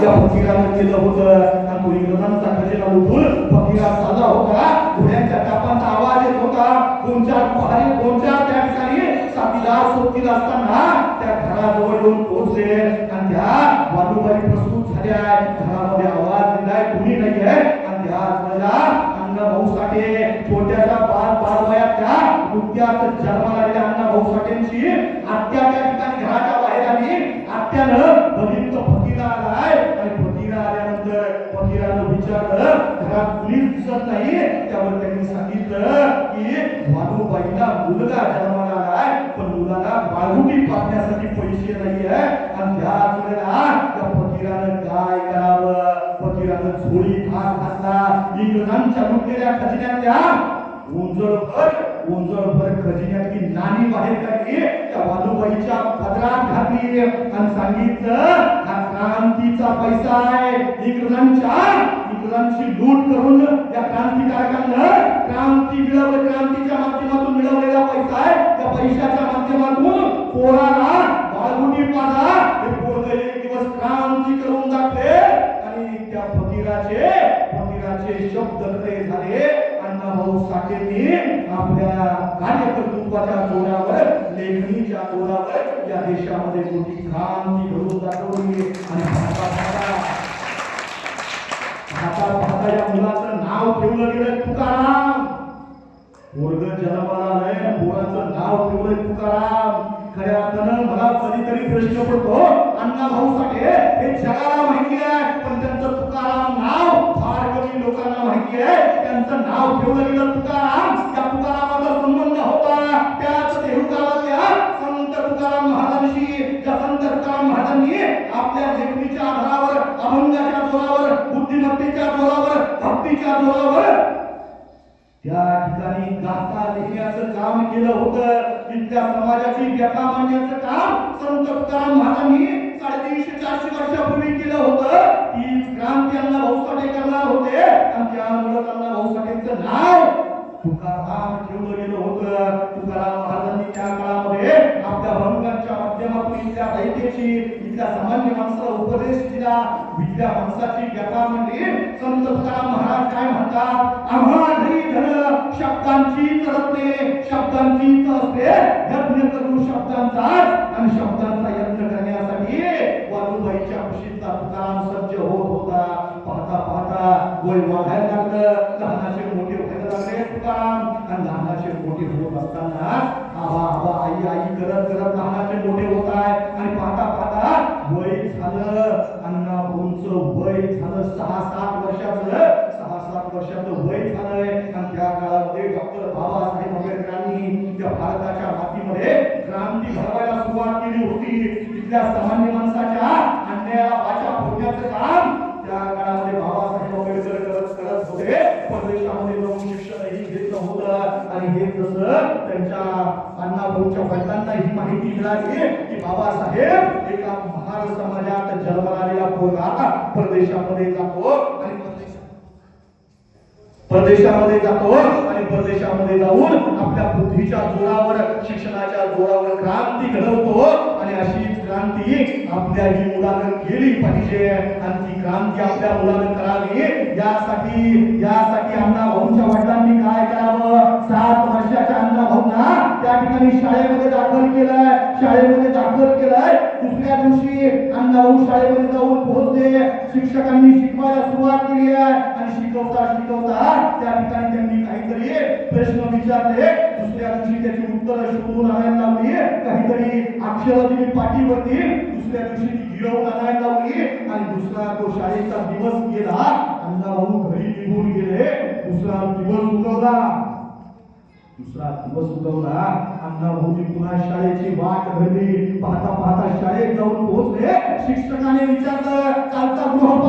या फकीरानं केलं होतं आणि तो इंग्रजांचा खजिना फकीरा साजा होता घोड्यांच्या टापांचा आवाज येत होता कोणच्या पहारी कोणच्या त्या ठिकाणी साथीदार सोबतीला असताना त्या घराजवळ येऊन पोहोचले आणि त्या वादुबाई प्रस्तुत झाल्या घरामध्ये आवाज दिलाय कुणी नाहीये आणि त्या वेळेला अण्णा भाऊ साठे छोट्याच्या बाल वयात त्या नुकत्याच जन्माला आलेल्या अण्णा भाऊ साठेंची आत्या त्या ठिकाणी घराच्या बाहेर आली आत्यानं घरात कुणीच दिसत नाही त्यावर त्यांनी सांगितलं की वादूबाईला मुलगा जन्माला आलाय पण मुलाला बाळगुटी पाहण्यासाठी पैसे नाही आहे आणि त्या आठवड्याला त्या फकीरानं काय करावं? फकीरानं झोळी भाग घातला. इंग्रजांच्या लुटलेल्या खजिन्यातल्या उंजळभर उंजळभर खजिन्यातली नाणी बाहेर काढली. त्या वादुबाईच्या पदरात घातली. आणि सांगितलं हा क्रांतीचा पैसा आहे. इंग्रजांच्या इंग्रजांची लूट करून या क्रांतिकारकांना क्रांती मिळवलं क्रांतीच्या माध्यमातून मिळवलेला पैसा आहे. त्या पैशाच्या माध्यमातून पोराला बाळगुटी पाडा. हे पोरग एक दिवस क्रांती करून दाखले आणि त्या फकीराचे फकीराचे शब्द खरे झाले. अण्णाभाऊ साठेंनी आपल्या कार्यकर्तृत्वाच्या जोरावर लेखणीच्या जोरावर या देशामध्ये मोठी क्रांती घडवून दाखवली. आणि माझ्या मुलाचं नाव ठेवलं गेलं तुकाराम. पोरग जन्माला आलंय पोराचं नाव ठेवलंय तुकाराम. खऱ्या अर्थानं मला कधीतरी प्रश्न पडतो हो, अण्णा भाऊ साठे हे जगाला माहिती आहे पण त्यांचं तुकाराम नाव फार कमी लोकांना माहिती आहे. त्यांचं नाव ठेवलं गेलं तुकाराम. त्या तुकारामाचा भक्तीच्या त्या ठिकाणी गाथा लिहिण्याचं काम केलं होतं. इथल्या समाजाची व्यथा मांडण्याचं काम संत तुकाराम महाराजांनी साडेतीनशे चारशे वर्षापूर्वी केलं होतं. तीच क्रांती अण्णा भाऊ साठे करणार होते. आणि त्यामुळे त्यांना भाऊ साठेंचं नाव तुकाराम ठेवलं गेलं होतं. तुकाराम महाराजांनी त्या काळामध्ये आपल्या भंगांच्या माध्यमातून इथल्या दैत्याची इथल्या सामान्य माणसाला उपदेश दिला. विद्या माणसाची व्यथा म्हणली संत तुकाराम महाराज काय म्हणतात? आम्हा धन शब्दांची चढते शब्दांची चढते यज्ञ करू शब्दांचा आणि शब्दांचा यज्ञ पाहता वय वाढायला लागलं. लहानाचे मोठे व्हायला लागले. तुकाराम आणि लहानाचे मोठे होत असताना आबा आबा आई आई करत करत लहानाचे मोठे होत आहे. आणि पाहता पाहता वय झालं. अण्णा भाऊंचं वय झालं. सहा सात वर्षाचं सहा सात वर्षाचं वय झालंय. आणि त्या काळामध्ये डॉक्टर बाबासाहेब आंबेडकरांनी त्या भारताच्या मातीमध्ये क्रांती घडवायला सुरुवात केली होती. तिथल्या सामान्य माणसाच्या अन्यायाला वाचा फोडण्याचं काम त्या काळामध्ये बाबासाहेब आंबेडकर करत करत होते. परदेशामध्ये जाऊन शिक्षणही घेतलं होतं आणि हे जसं त्यांच्या अण्णा भाऊच्या वडिलांना ही माहिती मिळाली की बाबासाहेब एका महार समाजात जन्मलेला पोरगा परदेशामध्ये जातो आणि परदेशामध्ये जातो आणि परदेशामध्ये जाऊन आपल्या बुद्धीच्या जोरावर शिक्षणाच्या जोरावर क्रांती घडवतो. आणि अशी क्रांती आपल्या ही मुलानं केली पाहिजे. आणि ती क्रांती आपल्या मुलानं करावी. यासाठी यासाठी अण्णा भाऊंच्या वडिलांनी काय करावं? सात वर्षाच्या अण्णा भाऊंना त्या ठिकाणी शाळेमध्ये दाखल केलंय शाळेमध्ये दाखल केलाय. दुसऱ्या दिवशी अण्णाभाऊ शाळेमध्ये जाऊन पोहोचले. शिक्षकांनी शिकवायला सुरुवात केली आहे. आणि शिकवता शिकवता त्या ठिकाणी त्यांनी काहीतरी प्रश्न विचारले. दुसऱ्या दिवशी त्याची उत्तर शोधून आणायला लावली. काहीतरी अक्षर दिली पाठीवरती. दुसऱ्या दिवशी ती गिरवून आणायला लावली. आणि दुसरा तो शाळेचा दिवस गेला. अण्णाभाऊ घरी निघून गेले. दुसरा दिवस उगवला. दुसरा दिवस उगवला. अण्णा भाऊजी पुन्हा शाळेची वाट धरली पाहता पाहता शाळेत जाऊन पोहोचले. शिक्षकाने विचारलं कालचा गृहपाठ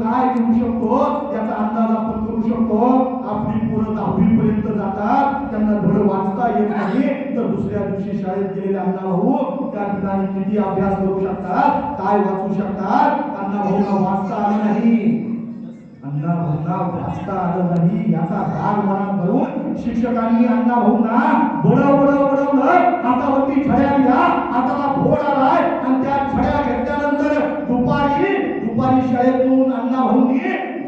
काय घेऊ शकतो? याचा अंदाज आपण करू शकतो. आपली पोरं दहावी पर्यंत जातात. त्यांना धड वाचता येत नाही. तर दुसऱ्या दिवशी शाळेत गेलेले अण्णा भाऊ त्या ठिकाणी किती अभ्यास करू शकतात? काय वाचू शकतात? अण्णा भाऊला वाचता आलं नाही. अण्णा भाऊंना वाचता आलं नाही. याचा राग मनात करून शिक्षकांनी अण्णा भाऊंना बडव बडव बडवलं. हातावरती छड्या दिल्या. हाताला फोड आलाय आणि त्या छड्या घेतल्यानंतर दुपारी दुपारी शाळेतून अण्णा भाऊंनी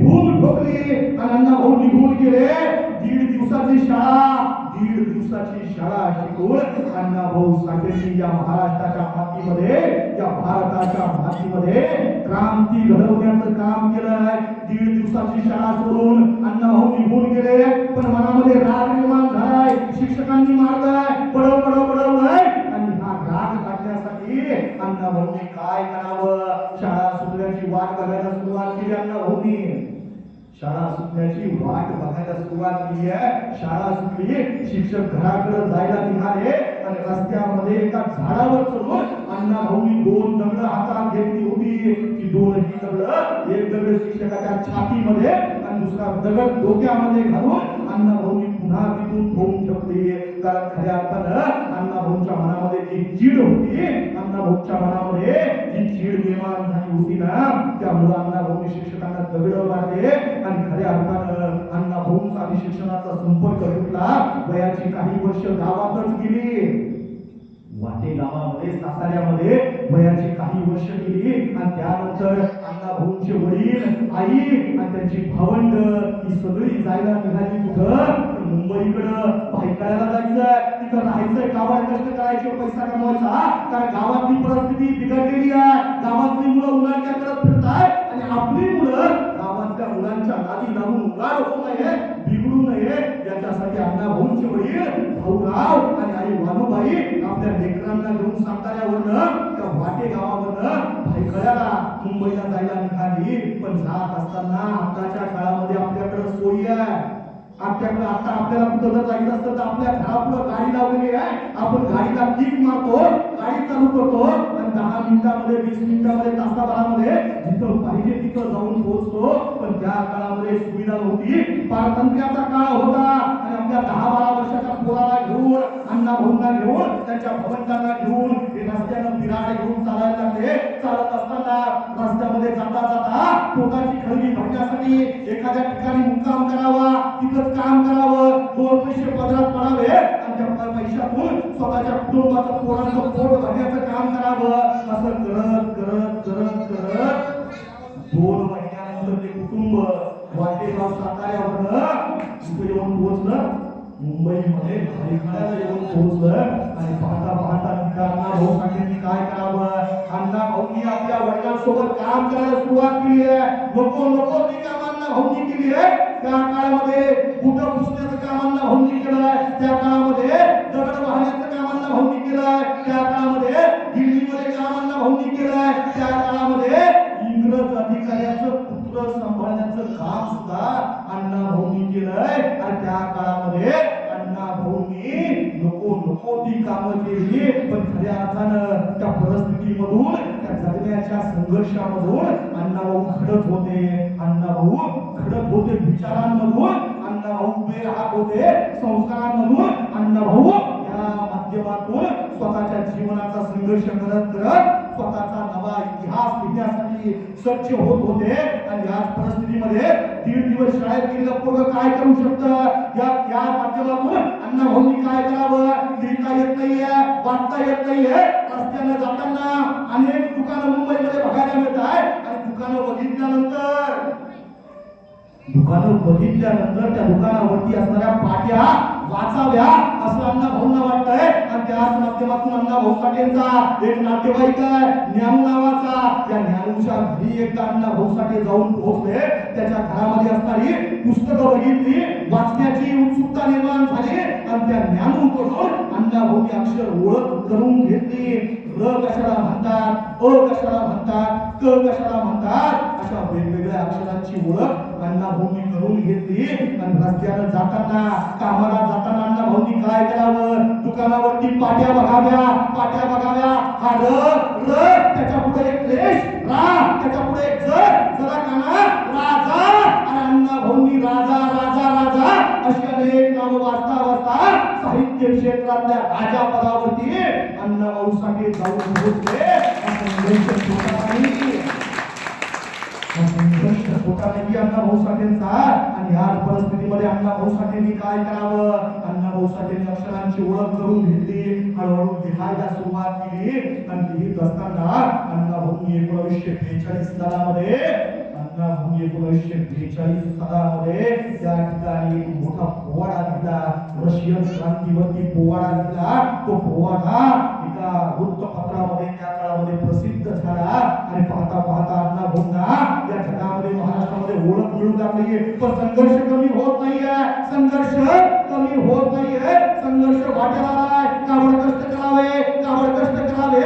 भूक ठोकली आणि अण्णा भाऊ निघून गेले दीड दिवसाची शाळा दीड दिवसाची शाळा शिकवून अण्णाभाऊ साठेंनी या महाराष्ट्राच्या मातीमध्ये या भारताच्या मातीमध्ये क्रांती घडवण्याचं काम केलंय. दीड दिवसाची शाळा सोडून अण्णा भाऊ निघून गेले पण मनामध्ये राग निर्माण झालाय शिक्षकांनी मारलाय बडव बडव बडवलंय आणि हा राग काढण्यासाठी अण्णा भाऊनी काय करावं शाळा सुटण्याची वाट बघायला सुरुवात केली अण्णा भाऊनी शाळा सुटण्याची वाट बघायला सुरुवात केली आहे. शाळा सुटली शिक्षक घराकडे जायला निघाले आणि रस्त्यामध्ये एका झाडावर चढून अण्णा भाऊनी दोन दगड हातात घेतली होती. की दोनही दगड एक दगड शिक्षकाच्या छातीमध्ये आणि दुसरा दगड डोक्यामध्ये घालून अण्णा भाऊनी पुन्हा तिथून होऊन ठेवली. कारण खऱ्या अर्थानं अण्णा भाऊच्या मनामध्ये जी चीड होती. अण्णा भाऊच्या मनामध्ये जी चीड निर्माण झाली होती ना त्यामुळे अण्णा भाऊनी शिक्षकांना दगड मारले आणि खऱ्या अर्थानं अण्णा भाऊंचा आणि शिक्षणाचा संपर्क घेतला वयाची काही वर्ष गावातच गेली. वाटे गावामध्ये साताऱ्यामध्ये वयाची काही वर्ष गेली आणि त्यानंतर अण्णा भाऊंचे वडील आई आणि त्यांची भावंड ही सगळी जायला निघाली कुठं? मुंबईकडं भायखळ्याला जायचंय तिथं राहायचंय गावात कष्ट करायचे पैसा कमवायचा कारण गावातली परिस्थिती बिघडलेली आहे. गावातली मुलं उन्हाळ्या करत फिरताय आणि आपली मुलं गावातल्या मुलांच्या नादी लागून उगाड होऊ नये बिघडू नये. याच्यासाठी अण्णा भाऊंचे वडील भाऊराव आणि आई वालूबाई आपल्या लेकरांना घेऊन साताऱ्यावरनं त्या वाटे गावावरनं भाईकळ्याला मुंबईला जायला निघाली. पण जात असताना आताच्या काळामध्ये आपल्याकडे सोयी आहे. आमच्याकडे आता आपल्याला कुठं जर जायचं असतं तर आपल्या घरापुढं गाडी लावलेली आहे. आपण गाडीला किक मारतो गाडी चालू करतो. आणि दहा मिनिटामध्ये वीस मिनिटामध्ये तासाभरामध्ये जिथं पाहिजे तिथं जाऊन पोहोचतो. पण त्या काळामध्ये सुविधा नव्हती. पारतंत्र्याचा काळ होता. आणि आपल्या दहा बारा वर्षाच्या पोराला घेऊन अण्णा भाऊंना घेऊन त्यांच्या भवंतांना घेऊन हे रस्त्यानं बिराड घेऊन चालायला लागले. चालत असताना रस्त्यामध्ये जाता जाता पोटाची खळगी भरण्यासाठी एखाद्या ठिकाणी मुक्काम करावा. तिथं काम करावं दोन पैसे पदरात पडावे आणि त्या पैशातून स्वतःच्या कुटुंबाचं पोरांचं पोट भरण्याचं काम करावं. असं करत करत करत करत दोन महिन्यानंतर ते कुटुंब वाटेगाव साताऱ्यावर इथे येऊन पोहोचलं. मुंबईमध्ये भायखळ्याला येऊन पोहोचलं. आणि पाहता पाहता तिथं अण्णा भाऊ सांगितले काय करावं? अण्णा भाऊनी आपल्या वडिलांसोबत काम करायला सुरुवात केली आहे. नको नको ती काम अण्णा भाऊनी केली आहे. त्या काळामध्ये कुठं पुसण्याचं कामांना अण्णा केलं आहे त्या काळामध्ये दगड वाहण्याचं कामांना अण्णा केलं आहे त्या काळामध्ये दिल्लीमध्ये कामांना अण्णा केलं आहे त्या काळामध्ये इंग्रज अधिकाऱ्याचं पुत्र सांभाळण्याचं काम सुद्धा अण्णा भाऊनी केलंय. आणि त्या काळामध्ये अण्णा भाऊनी नको नको ती कामं केली. पण खऱ्या अर्थानं त्या परिस्थितीमधून त्या जगण्याच्या संघर्षामधून अण्णा भाऊ घडत होते. अण्णा भाऊ घडत होते विचारांमधून अण्णा भाऊ उभे राहत होते संस्कारांमधून अण्णा भाऊ या माध्यमातून स्वतःच्या जीवनाचा संघर्ष करत करत स्वतःचा नवा इतिहास लिहिण्यासाठी सज्ज होत होते. आणि याच परिस्थितीमध्ये दीड दिवस शाळेत गेलेलं पोरग काय करू शकतं? या या माध्यमातून अण्णा भाऊनी काय करावं? लिहिता येत नाहीये वाचता येत नाहीये. रस्त्यानं जाताना अनेक दुकानं मुंबईमध्ये बघायला मिळत आहे आणि दुकानं दुकानं बघितल्यानंतर त्या दुकानावरती असणाऱ्या पाट्या वाचाव्या असं अण्णा भाऊंना वाटतंय. आणि त्याच माध्यमातून अण्णा भाऊ साठेंचा एक नातेवाईक आहे ज्ञानू नावाचा. त्या ज्ञानूच्या घरी एकदा अण्णा भाऊ साठे जाऊन पोहोचले त्याच्या घरामध्ये असणारी पुस्तकं बघितली वाचण्याची उत्सुकता निर्माण झाली. आणि त्या ज्ञानूकडून अण्णा भाऊनी अक्षर ओळख करून घेतली. र कशाला म्हणतात अ कशाला म्हणतात क कशाला म्हणतात अशा वेगवेगळ्या अक्षरांची ओळख अण्णा भाऊनी करून घेतली. आणि रस्त्यानं जाताना कामाला जाताना अण्णा काय करावं दुकानावरती पाट्या बघाव्या पाट्या बघाव्या. हा र र त्याच्या पुढे एक रेष रा त्याच्या पुढे एक जर जरा काना राजा. आणि अण्णा राजा राजा राजा अशी अनेक नावं वाचता वाचता साहित्य क्षेत्रातल्या राजा पदावरती अण्णा भाऊसाठी जाऊन पोहोचले. हा संघर्ष अण्णा भाऊ साठेंचा आणि ह्याच परिस्थितीमध्ये अण्णा भाऊ साठेंनी काय करावं? अण्णा भाऊ साठेंनी अक्षरांची ओळख करून घेतली हळूहळू लिहायला सुरुवात केली. आणि लिहित असताना अण्णा अण्णाभाऊंनी एकोणीसशे बेचाळीस सालामध्ये अण्णा अण्णाभाऊंनी एकोणीसशे बेचाळीस सालामध्ये त्या ठिकाणी एक मोठा पोवाडा दिला. रशियन क्रांतीवरती पोवाडा दिला. तो पोवाडा एका वृत्तपत्रामध्ये त्या काळामध्ये प्रसिद्ध झाला. आणि पाहता पाहता अण्णा भाऊंना या जगामध्ये महाराष्ट्रामध्ये ओळख मिळू लागली पण संघर्ष कमी होत नाहीये. संघर्ष कमी होत नाहीये. संघर्ष वाटेला आलाय. कावड कष्ट करावे कावड कष्ट करावे.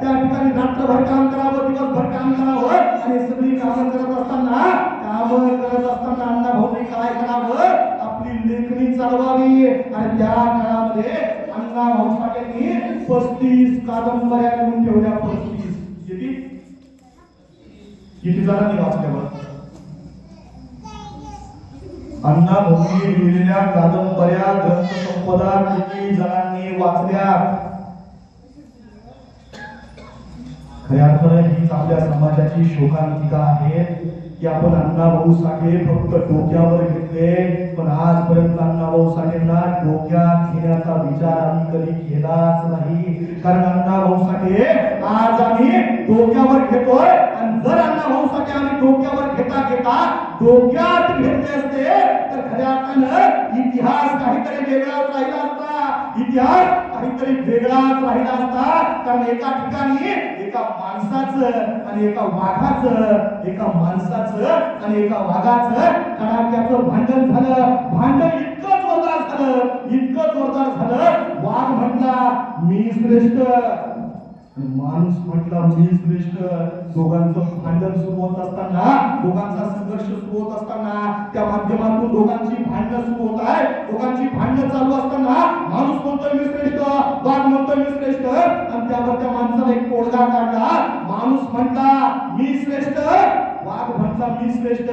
त्या ठिकाणी रात्रभर काम करावं दिवसभर काम करावं. आणि सगळी कामं करत असताना कामं करत असताना अण्णा भाऊंनी काय करावं आपली लेखणी चालवावी आणि त्या काळामध्ये अण्णा भाऊ साठेंनी पस्तीस कादंबऱ्या लिहून ठेवल्या पस्तीस किती किती जणांनी वाचल्या अण्णा भाऊंनी लिहिलेल्या कादंबऱ्या ग्रंथसंपदा किती जणांनी वाचल्या? खऱ्या अर्थानं हीच आपल्या समाजाची शोकांतिका आहे की आपण अण्णाभाऊ साठे फक्त डोक्यावर घेतले पण आजपर्यंत अण्णाभाऊ साठेंना डोक्यात घेण्याचा विचार आम्ही कधी केलाच नाही. कारण अण्णाभाऊ साठे आज आम्ही डोक्यावर घेतोय जर अण्णाभाऊ आम्ही डोक्यावर घेता घेता डोक्यात घेतले असते तर खऱ्या अर्थानं इतिहास काहीतरी वेगळाच राहिला असता. इतिहास काहीतरी वेगळाच राहिला असता. कारण एका ठिकाणी एका माणसाचं आणि एका वाघाचं एका माणसाचं आणि एका वाघाचं कडाक्याचं भांडण झालं. भांडण इतकं जोरदार झालं इतकं जोरदार झालं. वाघ म्हटला मी श्रेष्ठ माणूस म्हटला मी म्हणजे श्रेष्ठ दोघांचं भांडण सुरू होत असताना दोघांचा संघर्ष सुरू होत असताना त्या माध्यमातून दोघांची भांडणं सुरू होत आहे दोघांची भांडणं चालू असताना माणूस म्हणतो मी श्रेष्ठ वाघ म्हणतो मी श्रेष्ठ. आणि त्यावर त्या माणसाने एक तोडगा काढला. माणूस म्हटला मी श्रेष्ठ वाघ म्हणता मी श्रेष्ठ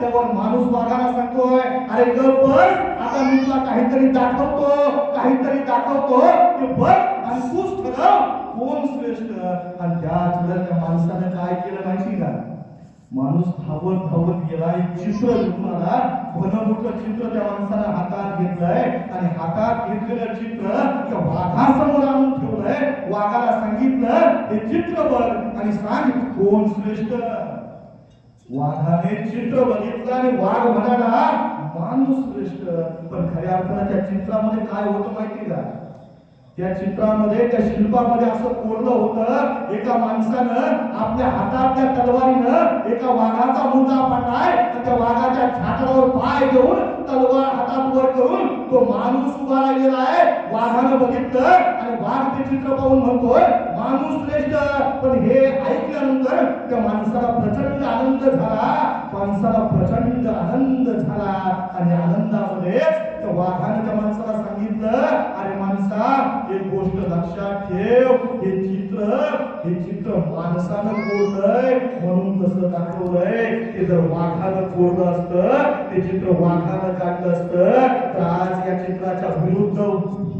त्यावर माणूस वाघाला सांगतोय. अरे गप बस आता मी तुला काहीतरी दाखवतो काहीतरी दाखवतो ते बघ आणि तूच ठरव कोण श्रेष्ठ. आणि त्याच वेळेला त्या माणसानं काय केलं माहिती का? माणूस धावत धावत गेला एक चित्र तुम्हाला आला चित्र त्या माणसाला हातात घेतलंय. आणि हातात घेतलेलं चित्र त्या वाघासमोर आणून ठेवलंय. वाघाला सांगितलं हे चित्र बघ आणि सांग कोण श्रेष्ठ. वाघाने चित्र बघितलं आणि वाघ म्हणाला माणूस श्रेष्ठ. पण खऱ्या अर्थानं त्या चित्रामध्ये काय होतं माहिती का? त्या चित्रामध्ये त्या शिल्पामध्ये असं कोरलं होतं एका माणसानं आपल्या हातातल्या तलवारीनं एका वाघाचा मुद्दा पडलाय त्या वाघाच्या छातावर पाय घेऊन तलवार हातात वर करून तो माणूस उभा राहिलेला आहे. वाघानं बघितलं भारतीय चित्र पाहून म्हणतोय माणूस श्रेष्ठ. पण हे ऐकल्यानंतर त्या माणसाला प्रचंड आनंद झाला. माणसाला प्रचंड आनंद झाला. आणि आनंदामध्ये त्या वाघाने त्या माणसाला सांगितलं अरे माणसा एक गोष्ट लक्षात ठेव. हे चित्र हे चित्र माणसानं कोरलंय. म्हणून तसं दाखवलंय. ते जर वाघानं कोरलं असतं ते चित्र वाघानं काढलं असतं तर आज या चित्राच्या विरुद्ध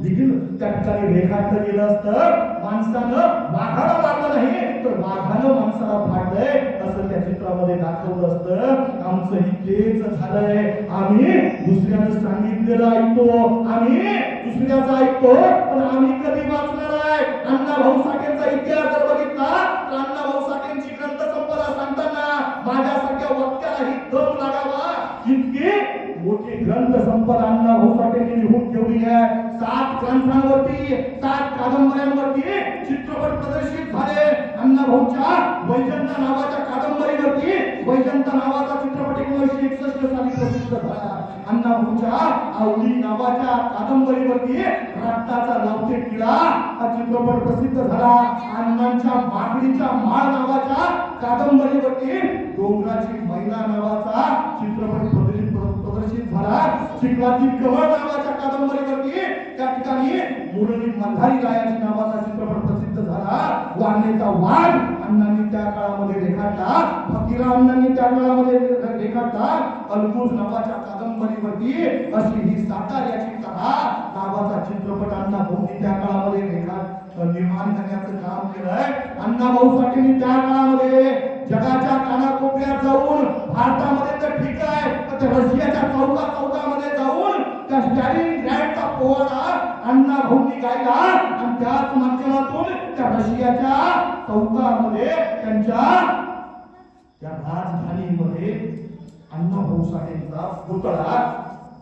विघ्न त्या ठिकाणी रेखाटलं गेलं असतं. माणसानं वाघाला मारलं नाही तर वाघानं माणसाला फाडलंय असं त्या चित्रामध्ये दाखवलं असतं. आमचं तेच झालंय. आम्ही दुसऱ्यानं सांगितलेलं ऐकतो. आम्ही दुसऱ्याचं ऐकतो पण आम्ही कधी वाचणार आहे? अण्णा भाऊ साठेंचा इतिहास जर बघितला तर अण्णा भाऊ साठेंची ग्रंथ संपदा सांगताना माझ्यासारख्या वक्त्यालाही दम लागावा. मोठी ग्रंथ संपदा अण्णा भाऊ लिहून ठेवली आहे. सात ग्रंथांवरती सात कादंबऱ्यांवरती चित्रपट प्रदर्शित झाले. अण्णा भाऊच्या वैजंता नावाच्या कादंबरीवरती वैजंता नावाचा चित्रपट एकोणीसशे एकसष्ट साली प्रसिद्ध झाला. अण्णा भाऊच्या आवडी नावाच्या कादंबरीवरती रक्ताचा लावते किडा हा चित्रपट प्रसिद्ध झाला. अण्णांच्या माकडीच्या माळ नावाच्या कादंबरीवरती डोंगराची महिला नावाचा चित्रपट प्रदर्शित झाला चिखलातील कवळ नावाच्या कादंबरीवरती त्या ठिकाणी मुरली मल्हारी रायाची नावाचा चित्रपट प्रसिद्ध झाला. वारणेचा वाघ अण्णांनी त्या काळामध्ये रेखाटला. फकीरा अण्णांनी त्या काळामध्ये रेखाटला. अलगूज नावाच्या कादंबरीवरती अशी ही साताऱ्याची कथा नावाचा चित्रपट अण्णा भाऊंनी त्या काळामध्ये रेखाट निर्माण करण्याचं काम केलंय. अण्णा भाऊ साठेंनी त्या काळामध्ये जगाच्या कानाकोपऱ्यात जाऊन भारतामध्ये तर ठीक आहे पण त्या रशियाच्या चौका चौकामध्ये जाऊन त्या स्टॅलिन ग्रँडचा पोवाडा अण्णा भाऊंनी गायला आणि त्याच माध्यमातून त्या रशियाच्या चौकामध्ये त्यांच्या त्या राजधानीमध्ये अण्णा भाऊ साठेंचा पुतळा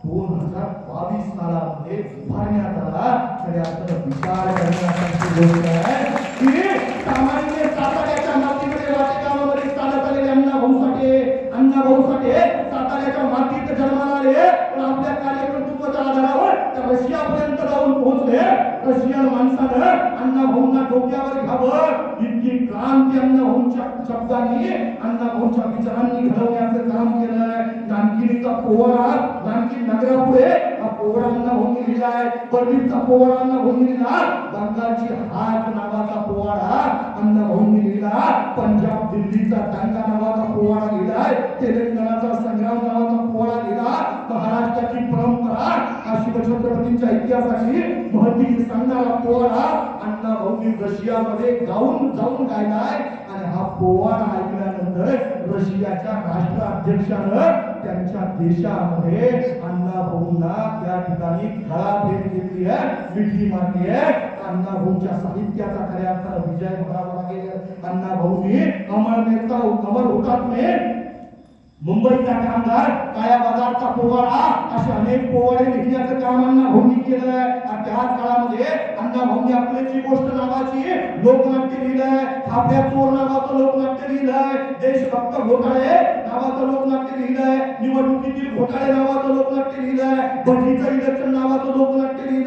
दोन हजार बावीस सालामध्ये उभारण्यात आला तरी आपण विचार करण्यासारखी गोष्ट आहे की सामान्य साताऱ्याच्या मातीमध्ये राजकारणामध्ये चालत आलेले अण्णा भाऊ साठे अण्णा भाऊ साठे साताऱ्याच्या मातीत जन्माला आले पण आपल्या कार्यकर्तृत्वाच्या आधारावर त्या रशियापर्यंत जाऊन पोहोचले रशियन माणसानं अण्णाभाऊंना डोक्यावर घ्यावं इतकी क्रांती अण्णाभाऊंच्या शब्दांनी अण्णाभाऊंच्या विचारांनी घडवण्याचं काम केलंय. नानकिनीचा पोवाडा नानकिन नगरापुढे हा पोवाडा अण्णाभाऊंनी लिहिलाय बर्लिनचा पोवाडा अण्णाभाऊंनी लिहिला. बंगालची हाट नावाचा पोवाडा अण्णाभाऊंनी लिहिला. पंजाब दिल्लीचा टांगा नावाचा पोवाडा लिहिलाय तेलंगणाचा संग्राम नावाचा पोवाडा लिहिला. महाराष्ट्राची परंपरा हा शिवछत्रपतींच्या इतिहासाची महती सांगणारा पोवाडा अण्णा भाऊंनी रशियामध्ये गाऊन जाऊन गायलाय. आणि हा पोवाडा ऐकल्यानंतर रशियाच्या राष्ट्राध्यक्षानं त्यांच्या देशामध्ये अण्णा भाऊंना त्या ठिकाणी खळा भेट घेतली आहे मिठी मारली आहे. अण्णा भाऊंच्या साहित्याचा खऱ्या अर्थानं विजय म्हणावा लागेल. अण्णा भाऊंनी अमर नेता अमर हुतात्मे मुंबईचा कामगार काळ्या बाजारचा पोवाडा असे अनेक पोवाडे लिहिण्याचं काम अण्णा भाऊंनी आहे. आणि त्याच काळामध्ये अण्णा भाऊंनी आपल्याची गोष्ट नावाची लोकनाट्य लिहिलंय थापड्या चोर नावाचं लोकनाट्य लिहिलंय देशभक्त घोटाळे नावाचं लोकनाट्य लिहिलंय निवडणुकीतील घोटाळे नावाचं लोकनाट्य लिहिलंय बहिणीचं इलेक्शन नावाचं लोकनाट्य लिहिलं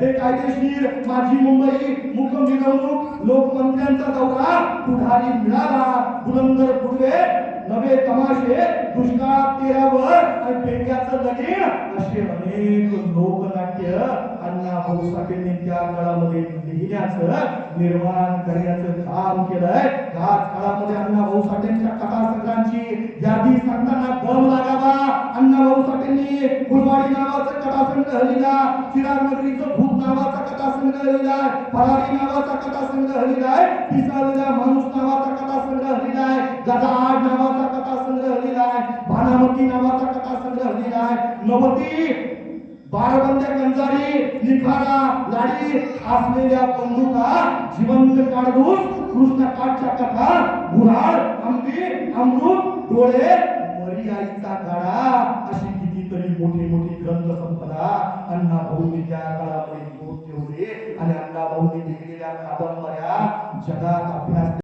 हे कायदेशीर माझी मुंबई मुख मिरवणूक लोकमंत्र्यांचा दौरा पुढारी मिळाला. बुलंदर पूर्वे नवे तमाशे दुष्काळात तेरावर आणि पेंग्याचं लगीन असे अनेक लोकनाट्य अण्णा भाऊ त्या काळामध्ये लिहिण्याचं निर्माण करण्याचं काम केलंय. त्याच काळामध्ये अण्णा भाऊ साठेंच्या कथासंग्रांची यादी सांगताना दम लागावा. अण्णा भाऊ साठेंनी फुलवाडी नावाचा कथासंग्रह लिहिला. चिराग नगरीचं भूत नावाचा कथासंग्रह लिहिलाय फरारी नावाचा कथासंग्रह लिहिलाय पिसाळलेला माणूस नावाचा कथासंग्रह लिहिलाय गदा आड नावाचा कथासंग्रह लिहिलाय भानामती नावाचा कथासंग्रह लिहिलाय नवती बारबंद्या गंजारी निखारा लाडी असलेल्या बंदुका जिवंत काढून कृष्ण काठच्या कथा गुराळ आंबी अमृत डोळे मरी आईचा गाडा अशी कितीतरी मोठी मोठी ग्रंथ संपदा अण्णा भाऊंनी त्या काळामध्ये आणि अण्णा भाऊंनी लिहिलेल्या कादंबऱ्या जगात अभ्यास